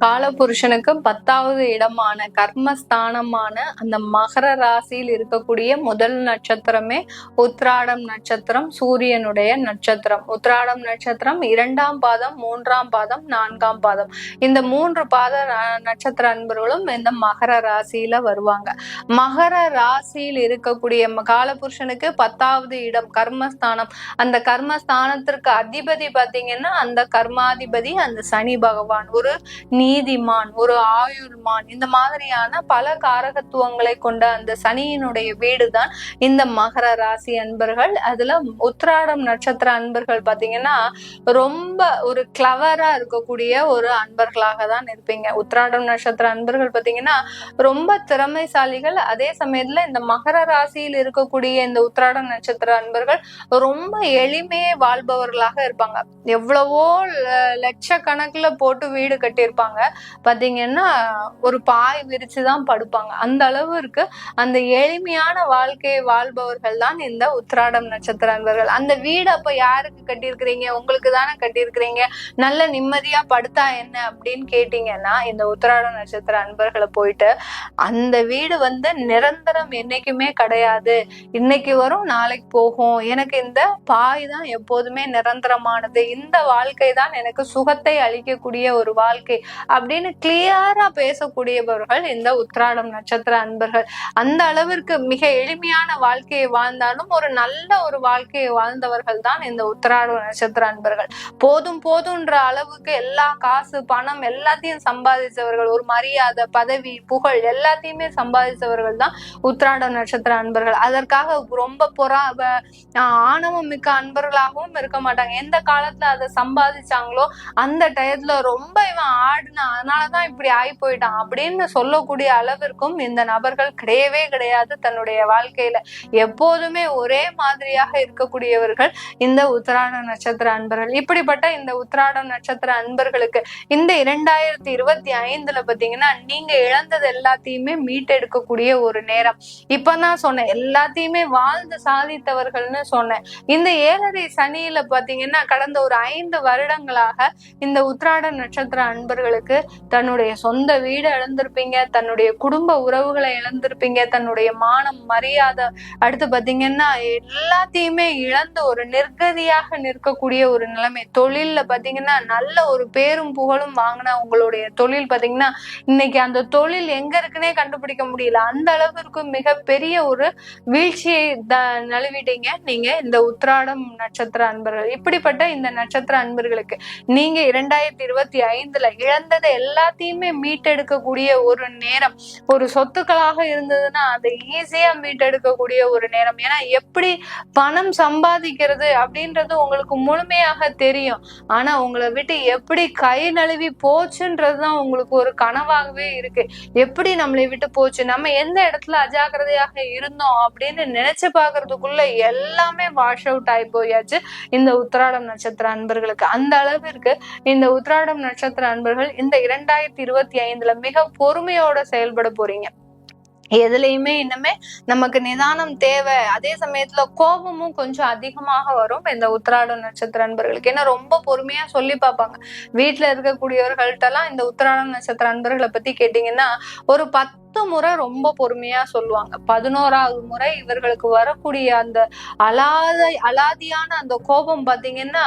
காலபுருஷனுக்கு பத்தாவது இடமான கர்மஸ்தானமான அந்த மகர ராசியில் இருக்கக்கூடிய முதல் நட்சத்திரமே உத்ராடம் நட்சத்திரம் சூரியனுடைய நட்சத்திரம். உத்ராடம் நட்சத்திரம் இரண்டாம் பாதம் மூன்றாம் பாதம் நான்காம் பாதம். இந்த மூன்று பாத நட்சத்திர அன்பர்களும் இந்த மகர ராசியில வருவாங்க. மகர ராசியில் இருக்கக்கூடிய காலபுருஷனுக்கு பத்தாவது இடம் கர்மஸ்தானம். அந்த கர்மஸ்தானத்திற்கு அதிபதி பாத்தீங்கன்னா அந்த கர்மாதிபதி அந்த சனி பகவான். ஒரு நீதிமான் ஒரு ஆயுள்மான். இந்த மாதிரியான பல காரகத்துவங்களை கொண்ட அந்த சனியினுடைய வீடு தான் இந்த மகர ராசி அன்பர்கள். அதுல உத்திராடம் நட்சத்திர அன்பர்கள் பாத்தீங்கன்னா ரொம்ப ஒரு கிளவரா இருக்கக்கூடிய ஒரு அன்பர்களாக தான் இருப்பீங்க. உத்திராடம் நட்சத்திர அன்பர்கள் பாத்தீங்கன்னா ரொம்ப திறமைசாலிகள். அதே சமயத்துல இந்த மகர ராசியில் இருக்கக்கூடிய இந்த உத்திராடம் நட்சத்திர அன்பர்கள் ரொம்ப எளிமையே வாழ்பவர்களாக இருப்பாங்க. எவ்வளவோ லட்சக்கணக்கில் போட்டு வீடு கட்டியிருப்பாங்க. பாத்தீங்கன்னா ஒரு பாய் விரிச்சு தான் படுப்பாங்க. அந்த அளவிற்கு அந்த எளிமையான வாழ்க்கையை வாழ்பவர்கள் தான் இந்த உத்திராடம் நட்சத்திர அன்பர்கள். அந்த வீடு அப்ப யாருக்கு கட்டியிருக்கிறீங்க? உங்களுக்கு தானே கட்டியிருக்கிறீங்க? நல்ல நிம்மதியா படுத்தா என்ன அப்படின்னு கேட்டீங்கன்னா இந்த உத்திராடம் நட்சத்திர அன்பர்களை போயிட்டு அந்த வீடு வந்து நிரந்தரம் என்னைக்குமே கிடையாது. இன்னைக்கு வரும் நாளைக்கு போகும். எனக்கு இந்த பாய் தான் எப்போதுமே நிரந்தரமானது. இந்த வாழ்க்கை தான் எனக்கு சுகத்தை அளிக்கக்கூடிய ஒரு வாழ்க்கை. அப்படின்னு கிளியரா பேசக்கூடியவர்கள் இந்த உத்ராடம் நட்சத்திர அன்பர்கள். அந்த அளவிற்கு மிக எளிமையான வாழ்க்கையை வாழ்ந்தாலும் ஒரு நல்ல ஒரு வாழ்க்கையை வாழ்ந்தவர்கள் தான் இந்த உத்ராடம் நட்சத்திர அன்பர்கள். போதும் போதுன்ற அளவுக்கு எல்லா காசு பணம் எல்லாத்தையும் சம்பாதிச்சவர்கள் ஒரு மரியாதை பதவி புகழ் எல்லாத்தையுமே சம்பாதிச்சவர்கள் தான் உத்ராடம் நட்சத்திர அன்பர்கள். அதற்காக ரொம்ப பொறா ஆணவம் மிக்க அன்பர்களாகவும் இருக்க மாட்டாங்க. எந்த காலத்துல அதை சம்பாதிச்சாங்களோ அந்த டயத்துல ரொம்ப இவன் ஆடுனா அதனாலதான் இப்படி ஆகி போயிட்டான் அப்படின்னு சொல்லக்கூடிய அளவிற்கும் இந்த நபர்கள் கிடையவே கிடையாது. தன்னுடைய வாழ்க்கையில எப்போதுமே ஒரே மாதிரியாக இருக்கக்கூடியவர்கள் இந்த உத்திராட நட்சத்திர அன்பர்கள். இப்படிப்பட்ட இந்த உத்திராடம் நட்சத்திர அன்பர்களுக்கு இந்த இரண்டாயிரத்தி இருபத்தி ஐந்துல பாத்தீங்கன்னா நீங்க இழந்தது எல்லாத்தையுமே மீட்டெடுக்கக்கூடிய ஒரு நேரம். இப்பதான் சொன்னேன் எல்லாத்தையுமே வாழ்ந்து சாதித்தவர்கள்னு சொன்னேன். இந்த ஏழரை சனியில பாத்தீங்கன்னா கடந்த ஒரு ஐந்து வருடங்களாக இந்த உத்ராட நட்சத்திர அன்பர்கள் உங்களுக்கு தன்னுடைய சொந்த வீடு இழந்திருப்பீங்க தன்னுடைய குடும்ப உறவுகளை இழந்திருப்பீங்க தன்னுடைய மானம் மரியாதை. அடுத்து பாத்தீங்கன்னா எல்லாத்தையுமே இழந்து ஒரு நிர்கதியாக நிற்கக்கூடிய ஒரு நிலைமை. தொழில்ல பாத்தீங்கன்னா நல்ல ஒரு பேரும் புகழும் வாங்கின உங்களுடைய தொழில் பாத்தீங்கன்னா இன்னைக்கு அந்த தொழில் எங்க இருக்குன்னே கண்டுபிடிக்க முடியல. அந்த அளவிற்கு மிகப்பெரிய ஒரு வீழ்ச்சியை த நழுவிட்டீங்க. நீங்க இந்த உத்ராடம் நட்சத்திர அன்பர்கள். இப்படிப்பட்ட இந்த நட்சத்திர அன்பர்களுக்கு நீங்க இரண்டாயிரத்தி இருபத்தி ஐந்துல இழந்ததை எல்லாத்தையுமே மீட்டெடுக்கக்கூடிய ஒரு நேரம். ஒரு சொத்துக்களாக இருந்ததுன்னா அதை ஈஸியா மீட்டெடுக்கக்கூடிய ஒரு நேரம். ஏன்னா எப்படி பணம் சம்பாதிக்கிறது அப்படின்றது உங்களுக்கு முழுமையாக தெரியும். ஆனா உங்களை விட்டு எப்படி கை நழுவி போச்சுன்றதுதான் உங்களுக்கு ஒரு கனவாகவே இருக்கு. எப்படி நம்மளை விட்டு போச்சு? நம்ம எந்த இடத்துல அஜாக்கிரதையாக இருந்தோம் அப்படின்னு நினைச்சு பாக்குறதுக்குள்ள எல்லாமே வாஷ் அவுட் ஆகி போயாச்சு. இந்த உத்திராடம் நட்சத்திர அன்பர்களுக்கு. அந்த அளவிற்கு இந்த உத்திராடம் நட்சத்திர அன்பர்கள் இந்த இரண்டாயிரத்தி இருபத்தி ஐந்துல மிக பொறுமையோட செயல்பட போறீங்க. எதுலயுமே இன்னுமே நமக்கு நிதானம் தேவை. அதே சமயத்துல கோபமும் கொஞ்சம் அதிகமாக வரும். இந்த உத்திராட நட்சத்திர அன்பர்களுக்கு. ஏன்னா ரொம்ப பொறுமையா சொல்லி பார்ப்பாங்க. வீட்டுல இருக்கக்கூடியவர்கள்ட்டெல்லாம் இந்த உத்திராட நட்சத்திர அன்பர்களை பத்தி கேட்டீங்கன்னா ஒரு பத்து முறை ரொம்ப பொறுமையா சொல்லுவாங்க. பதினோராவது முறை இவர்களுக்கு வரக்கூடிய அந்த அலாத அலாதியான அந்த கோபம் பாத்தீங்கன்னா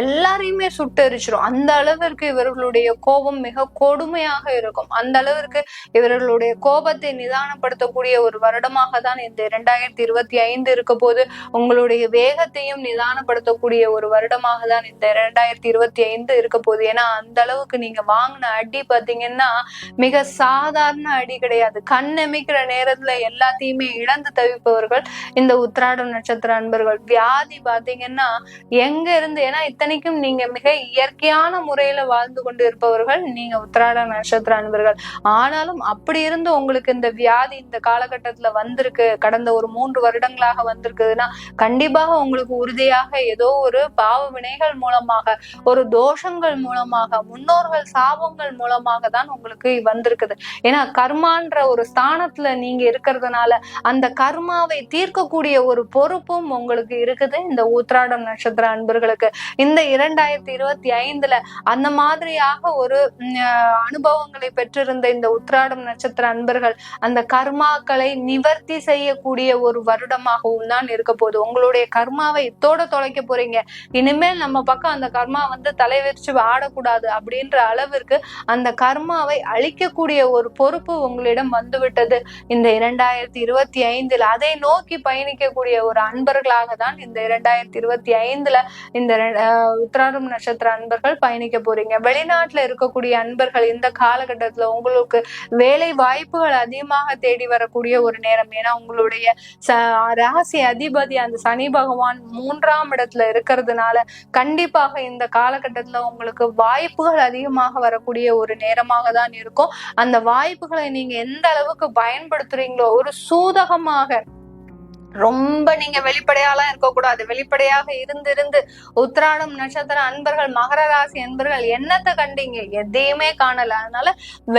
எல்லாரையுமே சுட்டெரிச்சிரும். அந்த அளவிற்கு இவர்களுடைய கோபம் மிக கொடுமையாக இருக்கும். அந்த அளவிற்கு இவர்களுடைய கோபத்தை நிதானப்படுத்தக்கூடிய ஒரு வருடமாக தான் இந்த இரண்டாயிரத்தி இருபத்தி ஐந்து இருக்க போது உங்களுடைய வேகத்தையும் நிதானப்படுத்தக்கூடிய ஒரு வருடமாக தான் இந்த இரண்டாயிரத்தி இருபத்தி ஐந்து இருக்க போகுது ஏன்னா அந்த அளவுக்கு நீங்க வாங்கின அடி பாத்தீங்கன்னா மிக சாதாரண அடி கிடையாது கிடையாது. கண் எமிக்கிற நேரத்துல எல்லாத்தையுமே இழந்து தவிப்பவர்கள் இந்த உத்திராடம் நட்சத்திர அன்பர்கள். வியாதி பாத்தீங்கன்னா எங்க இருந்து ஏன்னா இத்தனைக்கும் நீங்க மிக இயற்கையான முறையில வாழ்ந்து கொண்டு இருப்பவர்கள் நீங்க உத்திராட நட்சத்திர அன்பர்கள். ஆனாலும் அப்படி இருந்து உங்களுக்கு இந்த வியாதி இந்த காலகட்டத்துல வந்திருக்கு. கடந்த ஒரு மூன்று வருடங்களாக வந்திருக்குதுன்னா கண்டிப்பாக உங்களுக்கு உறுதியாக ஏதோ ஒரு பாவ வினைகள் மூலமாக ஒரு தோஷங்கள் மூலமாக முன்னோர்கள் சாபங்கள் மூலமாக தான் உங்களுக்கு வந்திருக்குது. ஏன்னா கர்மான கர்மான்ற ஒரு ஸ்தானத்துல நீங்க இருக்கிறதுனால அந்த கர்மாவை தீர்க்கக்கூடிய ஒரு பொறுப்பும் உங்களுக்கு இருக்குது. இந்த ஊத்ராடம் நட்சத்திர அன்பர்களுக்கு இந்த இரண்டாயிரத்தி இருபத்தி ஐந்துல அந்த மாதிரியாக ஒரு அனுபவங்களை பெற்றிருந்த இந்த உத்ராடம் நட்சத்திர அன்பர்கள் அந்த கர்மாக்களை நிவர்த்தி செய்யக்கூடிய ஒரு வருடமாகவும் தான் இருக்க போகுது. உங்களுடைய கர்மாவை இத்தோட தொலைக்க போறீங்க. இனிமேல் நம்ம பக்கம் அந்த கர்மா வந்து தலைவிரிச்சு ஆடக்கூடாது அப்படின்ற அளவிற்கு அந்த கர்மாவை அழிக்கக்கூடிய ஒரு பொறுப்பு உங்களிடம் வந்துவிட்டது. இந்த இரண்டாயிரத்தி இருபத்தி ஐந்தில் அதை நோக்கி பயணிக்கக்கூடிய ஒரு அன்பர்களாக தான் இந்த இரண்டாயிரத்தி இருபத்தி ஐந்துல இந்த உத்திராடம் நட்சத்திர அன்பர்கள் பயணிக்க போறீங்க. வெளிநாட்டுல இருக்கக்கூடிய அன்பர்கள் இந்த காலகட்டத்துல உங்களுக்கு வேலை வாய்ப்புகள் அதிகமாக தேடி வரக்கூடிய ஒரு நேரம். ஏன்னா உங்களுடைய ராசி அதிபதி அந்த சனி பகவான் மூன்றாம் இடத்துல இருக்கிறதுனால கண்டிப்பாக இந்த காலகட்டத்துல உங்களுக்கு வாய்ப்புகள் அதிகமாக வரக்கூடிய ஒரு நேரமாக தான் இருக்கும். அந்த வாய்ப்புகளை நீங்க எந்த அளவுக்கு பயன்படுத்துறீங்களோ ஒரு சூதகமாக ரொம்ப நீங்க வெளிப்படையாலாம் இருக்கக்கூடாது. வெளிப்படையாக இருந்து இருந்து உத்ராடம் நட்சத்திர அன்பர்கள் மகர ராசி அன்பர்கள் என்னத்தை கண்டீங்க? எதையுமே காணல. அதனால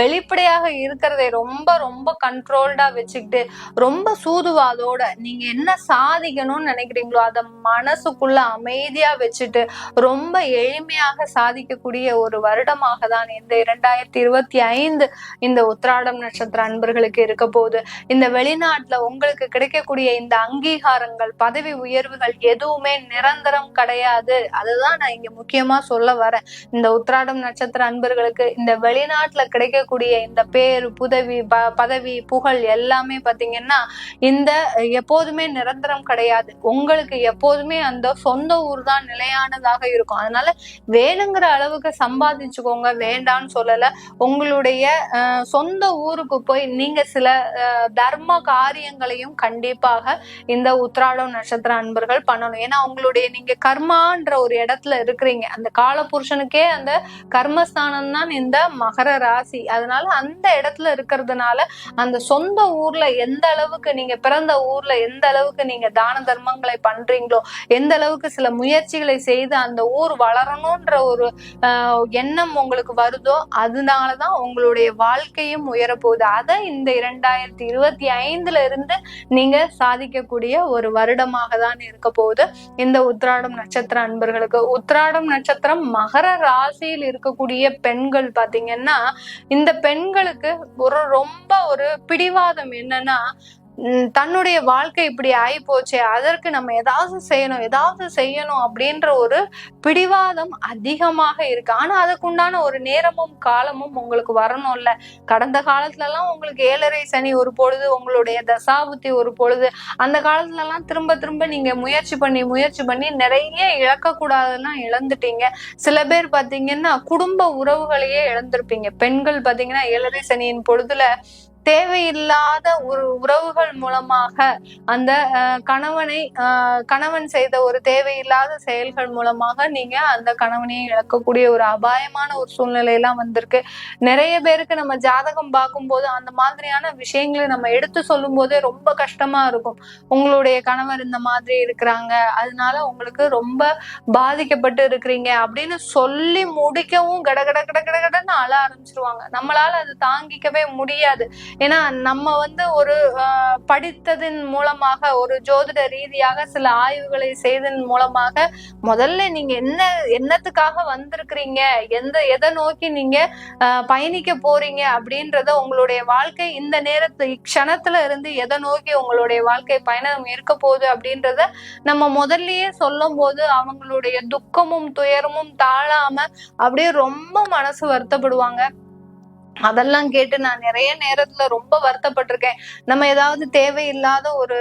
வெளிப்படையாக இருக்கிறதை ரொம்ப ரொம்ப கண்ட்ரோல்டா வச்சுக்கிட்டு ரொம்ப சூதுவாதோட நீங்க என்ன சாதிக்கணும்னு நினைக்கிறீங்களோ அதை மனசுக்குள்ள அமைதியா வச்சுட்டு ரொம்ப எளிமையாக சாதிக்கக்கூடிய ஒரு வருடமாக தான் இந்த இரண்டாயிரத்தி இருபத்தி ஐந்து இந்த உத்ராடம் நட்சத்திர அன்பர்களுக்கு இருக்க போகுது. இந்த வெளிநாட்டுல உங்களுக்கு கிடைக்கக்கூடிய இந்த அங்கீகாரங்கள் பதவி உயர்வுகள் எதுவுமே நிரந்தரம் கிடையாது. அதுதான் நான் இங்க முக்கியமா சொல்ல வரேன். இந்த உத்ராடம் நட்சத்திர அன்பர்களுக்கு இந்த வெளிநாட்டுல கிடைக்கக்கூடிய இந்த பேரு புதவி பதவி புகழ் எல்லாமே பாத்தீங்கன்னா இந்த எப்போதுமே நிரந்தரம் கிடையாது. உங்களுக்கு எப்போதுமே அந்த சொந்த ஊர் தான் நிலையானதாக இருக்கும். அதனால வேணுங்கிற அளவுக்கு சம்பாதிச்சுக்கோங்க. வேண்டாம்னு சொல்லல. உங்களுடைய சொந்த ஊருக்கு போய் நீங்க சில தர்ம காரியங்களையும் கண்டிப்பாக இந்த உத்ராடம் நட்சத்திர அன்பர்கள் பண்ணணும். ஏன்னா அவங்களுடைய நீங்க கர்மான்ற ஒரு இடத்துல இருக்கிறீங்க. அந்த கால புருஷனுக்கே அந்த கர்மஸ்தானம் தான் இந்த மகர ராசி. அதனால அந்த இடத்துல இருக்கிறதுனால அந்த சொந்த ஊர்ல எந்த அளவுக்கு நீங்க பிறந்த ஊர்ல எந்த அளவுக்கு நீங்க தான தர்மங்களை பண்றீங்களோ எந்த அளவுக்கு சில முயற்சிகளை செய்து அந்த ஊர் வளரணும்ன்ற ஒரு எண்ணம் உங்களுக்கு வருதோ அதனாலதான் உங்களுடைய வாழ்க்கையும் உயரப்போகுது. அதை இந்த இரண்டாயிரத்தி இருபத்தி ஐந்துல இருந்து நீங்க சாதிக்க இருக்கக்கூடிய ஒரு வருடமாக தான் இருக்க போகுது. இந்த உத்ராடம் நட்சத்திர அன்பர்களுக்கு உத்ராடம் நட்சத்திரம் மகர ராசியில் இருக்கக்கூடிய பெண்கள் பாத்தீங்கன்னா இந்த பெண்களுக்கு ஒரு ரொம்ப ஒரு பிடிவாதம் என்னன்னா தன்னுடைய வாழ்க்கை இப்படி ஆகி போச்சே அதற்கு நம்ம ஏதாவது செய்யணும் ஏதாவது செய்யணும் அப்படின்ற ஒரு பிடிவாதம் அதிகமாக இருக்கு. ஆனா அதுக்குண்டான ஒரு நேரமும் காலமும் உங்களுக்கு வரணும்ல. கடந்த காலத்துல எல்லாம் உங்களுக்கு ஏழரை சனி ஒரு பொழுது உங்களுடைய தசாபுத்தி ஒரு பொழுது அந்த காலத்துல எல்லாம் திரும்ப திரும்ப நீங்க முயற்சி பண்ணி முயற்சி பண்ணி நிறைய இழக்க கூடாதுன்னா இழந்துட்டீங்க. சில பேர் பாத்தீங்கன்னா குடும்ப உறவுகளையே இழந்திருப்பீங்க. பெண்கள் பாத்தீங்கன்னா ஏழரை சனியின் பொழுதுல தேவையில்லாத ஒரு உறவுகள் மூலமாக அந்த கணவனை கணவன் செய்த ஒரு தேவையில்லாத செயல்கள் மூலமாக நீங்க அந்த கணவனையை இழக்கக்கூடிய ஒரு அபாயமான ஒரு சூழ்நிலையெல்லாம் வந்திருக்கு. நிறைய பேருக்கு நம்ம ஜாதகம் பார்க்கும்போது அந்த மாதிரியான விஷயங்களை நம்ம எடுத்து சொல்லும் போதே ரொம்ப கஷ்டமா இருக்கும். உங்களுடைய கணவர் இந்த மாதிரி இருக்கிறாங்க அதனால உங்களுக்கு ரொம்ப பாதிக்கப்பட்டு இருக்கிறீங்க அப்படின்னு சொல்லி முடிக்கவும் கட கட கட கட கடன்னு அழ ஆரம்பிச்சிருவாங்க. நம்மளால அது தாங்கிக்கவே முடியாது. ஏன்னா நம்ம வந்து ஒரு படித்ததன் மூலமாக ஒரு ஜோதிட ரீதியாக சில ஆய்வுகளை செய்ததன் மூலமாக முதல்ல நீங்க என்ன என்னத்துக்காக வந்திருக்கிறீங்க? எந்த எதை நோக்கி நீங்க பயணிக்க போறீங்க? அப்படின்றத உங்களுடைய வாழ்க்கை இந்த நேரத்து இக்ஷணத்துல இருந்து எதை நோக்கி உங்களுடைய வாழ்க்கை பயணம் இருக்க போகுது அப்படின்றத நம்ம முதல்லயே சொல்லும் போது அவங்களுடைய துக்கமும் துயரமும் தாழாம அப்படியே ரொம்ப மனசு வருத்தப்படுவாங்க. அதெல்லாம் கேட்டு நான் நிறைய நேரத்துல ரொம்ப வருத்தப்பட்டிருக்கேன். நம்ம ஏதாவது தேவையில்லாத ஒரு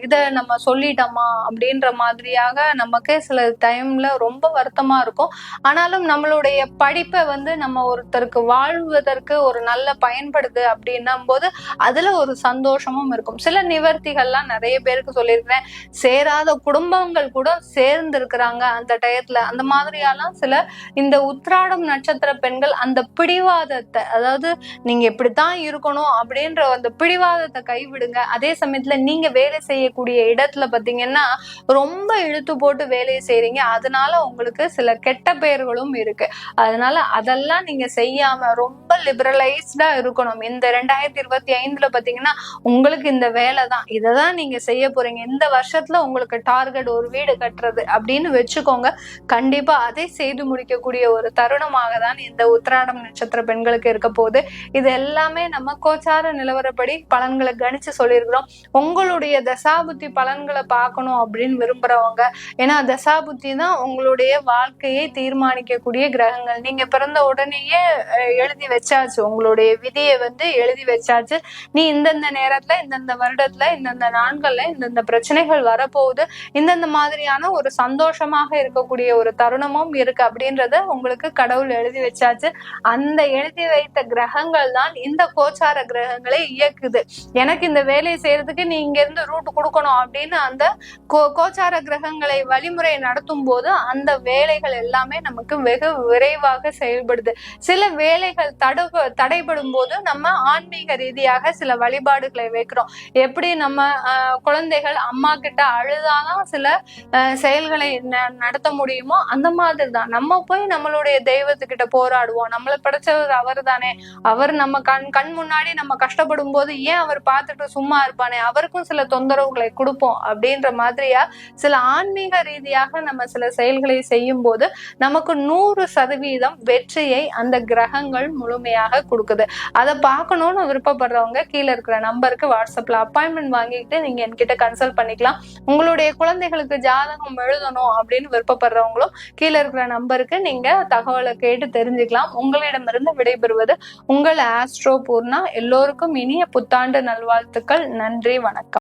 இதை நம்ம சொல்லிட்டோமா அப்படின்ற மாதிரியாக நமக்கு சில டைம்ல ரொம்ப வருத்தமா இருக்கும். ஆனாலும் நம்மளுடைய படிப்பை வந்து நம்ம ஒருத்தருக்கு வாழ்வதற்கு ஒரு நல்ல பயன்படுது அப்படின்னும் போது அதுல ஒரு சந்தோஷமும் இருக்கும். சில நிவர்த்திகள்லாம் நிறைய பேருக்கு சொல்லியிருக்கிறேன். சேராத குடும்பங்கள் கூட சேர்ந்து இருக்கிறாங்க அந்த டயத்துல. அந்த மாதிரியெல்லாம் சில இந்த உத்ராடம் நட்சத்திர பெண்கள் அந்த பிடிவாதத்தை அதாவது அதாவது நீங்க இப்படித்தான் இருக்கணும் அப்படின்ற அந்த பிடிவாதத்தை கைவிடுங்க. அதே சமயத்துல நீங்க வேலை செய்யக்கூடிய இடத்துல பாத்தீங்கன்னா ரொம்ப இழுத்து போட்டு வேலையை செய்றீங்க. அதனால உங்களுக்கு சில கெட்ட பெயர்களும் இருக்கு. அதனால அதெல்லாம் நீங்க செய்யாம ரொம்ப லிபரலைஸ்டா இருக்கணும். இந்த ரெண்டாயிரத்தி இருபத்தி ஐந்துல பாத்தீங்கன்னா உங்களுக்கு இந்த வேலை தான். இதை தான் நீங்க செய்ய போறீங்க. இந்த வருஷத்துல உங்களுக்கு டார்கெட் ஒரு வீடு கட்டுறது அப்படின்னு வச்சுக்கோங்க. கண்டிப்பா அதை செய்து முடிக்கக்கூடிய ஒரு தருணமாக தான் இந்த உத்திராடம் நட்சத்திர பெண்களுக்கு இருக்க போகுது. இது எல்லாமே நம்ம கோச்சார நிலவரப்படி பலன்களை கணிச்சு சொல்லியிருக்கிறோம். உங்களுடைய தசாபுத்தி பலன்களை பார்க்கணும் அப்படின்னு விரும்புறவங்க ஏன்னா தசாபுத்தி தான் உங்களுடைய வாழ்க்கையை தீர்மானிக்கக்கூடிய கிரகங்கள். நீங்க பிறந்த உடனேயே எழுதி வச்சாச்சு உங்களுடைய விதியை வந்து எழுதி வச்சாச்சு. நீ இந்தந்த நேரத்துல இந்தந்த வருடத்துல இந்தந்த நாட்கள்ல இந்தந்த பிரச்சனைகள் வரப்போகுது. இந்தந்த மாதிரியான ஒரு சந்தோஷமாக இருக்கக்கூடிய ஒரு தருணமும் இருக்கு அப்படின்றத உங்களுக்கு கடவுள் எழுதி வச்சாச்சு. அந்த எழுதி வைத்த கிரகங்கள் தான் இந்த கோச்சார கிரகங்களை இயக்குது. எனக்கு இந்த வேலையை செய்யறதுக்கு நீ இங்க இருந்து ரூட் கொடுக்கணும் அப்படின்னு அந்த கோ கோச்சார கிரகங்களை வழிமுறை நடத்தும் போது அந்த வேலைகள் எல்லாமே நமக்கு வெகு விரைவாக செயல்படுது. சில வேலைகள் தடு தடைபடும் போது நம்ம ஆன்மீக ரீதியாக சில வழிபாடுகளை வைக்கிறோம். எப்படி நம்ம குழந்தைகள் அம்மா கிட்ட அழுதாதான் சில செயல்களை நடத்த முடியுமோ அந்த மாதிரி தான் நம்ம போய் நம்மளுடைய தெய்வத்துக்கிட்ட போராடுவோம். நம்மளை படைச்சவர் அவர் தானே அவர் நம்ம கண் கண் முன்னாடி நம்ம கஷ்டப்படும் போது ஏன் அவர் பார்த்துட்டு சும்மா இருப்பானே? அவருக்கும் சில தொந்தரவுகளை கொடுப்போம் அப்படின்ற மாதிரியா சில ஆன்மீக ரீதியாக நம்ம சில செயல்களை செய்யும் போது நமக்கு நூறு சதவீதம் வெற்றியை அந்த கிரகங்கள் முழுமையாக கொடுக்குது. அதை பார்க்கணும்னு விருப்பப்படுறவங்க கீழே இருக்கிற நம்பருக்கு வாட்ஸ்அப்ல அப்பாயின்மெண்ட் வாங்கிட்டு நீங்க என்கிட்ட கன்சல்ட் பண்ணிக்கலாம். உங்களுடைய குழந்தைகளுக்கு ஜாதகம் எழுதணும் அப்படின்னு விருப்பப்படுறவங்களும் கீழே இருக்கிற நம்பருக்கு நீங்க தகவலை கேட்டு தெரிஞ்சுக்கலாம். உங்களிடமிருந்து விடைபெறுவது உங்கள் ஆஸ்ட்ரோ பூர்ணா எல்லோருக்கும் இனிய புத்தாண்டு நல்வாழ்த்துக்கள். நன்றி வணக்கம்.